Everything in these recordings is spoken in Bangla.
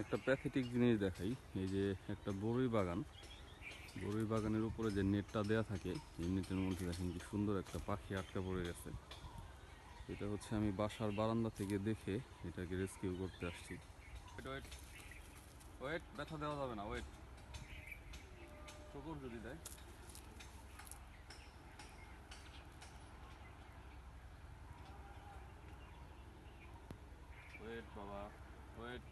একটা প্যাথেটিক জিনিস দেখাই, এই যে একটা বড়ই বাগান। বড়ই বাগানের উপরে যে নেটটা দেয়া থাকে, এই নেটের মধ্যে দেখেন কি সুন্দর একটা পাখি আটকা পড়ে গেছে। এটা হচ্ছে আমি বাসার বারান্দা থেকে দেখে এটাকে রেস্কিউ করতে আসছি। ওয়েট ওয়েট ব্যথা দেওয়া যাবে না ওয়েট ঠোকর যদি দেয়। ওয়েট বাবা wait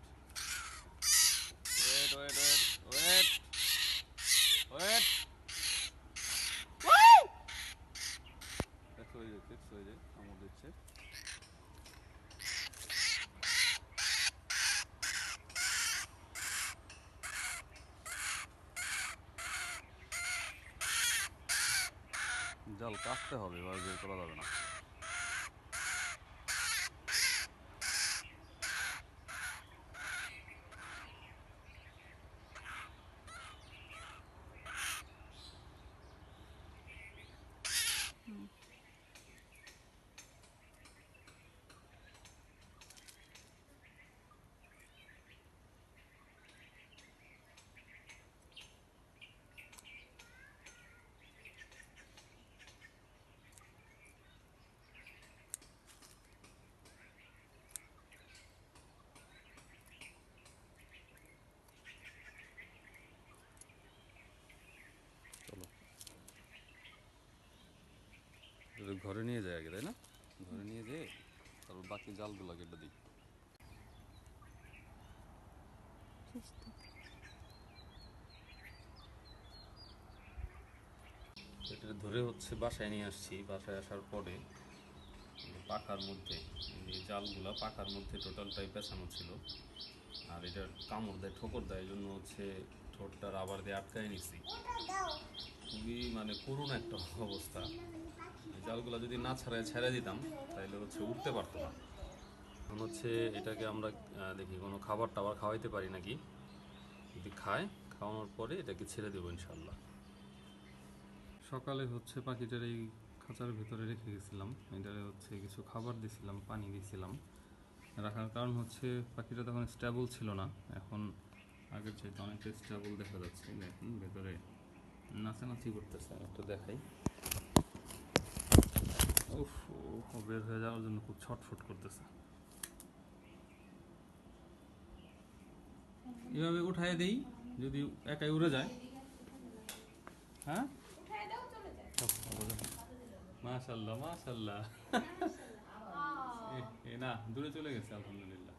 wait wait wait wait wait দেখো হয়ে যাচ্ছে হয়ে যায় আমার দিচ্ছে জাল কাটতে হবে, এবার বের করা যাবে না। ঘরে নিয়ে যায় আগে, তাই না? ঘরে নিয়ে যেয়ে তারপর বাকি জালগুলো কেটে দিই এটা ধরে হচ্ছে বাসায় নিয়ে আসছি, বাসায় আসার পরে পাকার মধ্যে, এই জালগুলা পাকার মধ্যে টোটালটাই পেঁচানো ছিল। আর এটার কামড় দেয়, ঠোকর দেয়, এই জন্য হচ্ছে ঠোঁটটা রাবার দিয়ে আটকায় নিছি। খুবই মানে করুণ একটা অবস্থা। জালগুলা যদি না ছাড়ায় ছেড়ে দিতাম তাহলে হচ্ছে উঠতে পারতো না। এখন হচ্ছে এটাকে আমরা দেখি কোনো খাবার টাবার খাওয়াইতে পারি নাকি? যদি খায় খাওয়ানোর পরে এটাকে ছেড়ে দেবো ইনশাল্লাহ সকালে হচ্ছে পাখিটার এই খাঁচার ভিতরে রেখে গেছিলাম। এটারে হচ্ছে কিছু খাবার দিছিলাম, পানি দিছিলাম। রাখার কারণ হচ্ছে পাখিটা তখন স্টেবল ছিল না। এখন আগের চাইতে অনেকটা স্টেবল দেখা যাচ্ছে। দেখুন, ভেতরে নাচানাচি করতেছে। একটু দেখাই। ও বের হয়ে যাওয়ার জন্য খুব ছটফট করতেছে। এভাবে উঠায় দেই, যদি একাই উড়ে যায়। হ্যাঁ? মাশাল্লাহ মাশাল্লাহ। এ না, দূরে চলে গেছে, আলহামদুলিল্লাহ।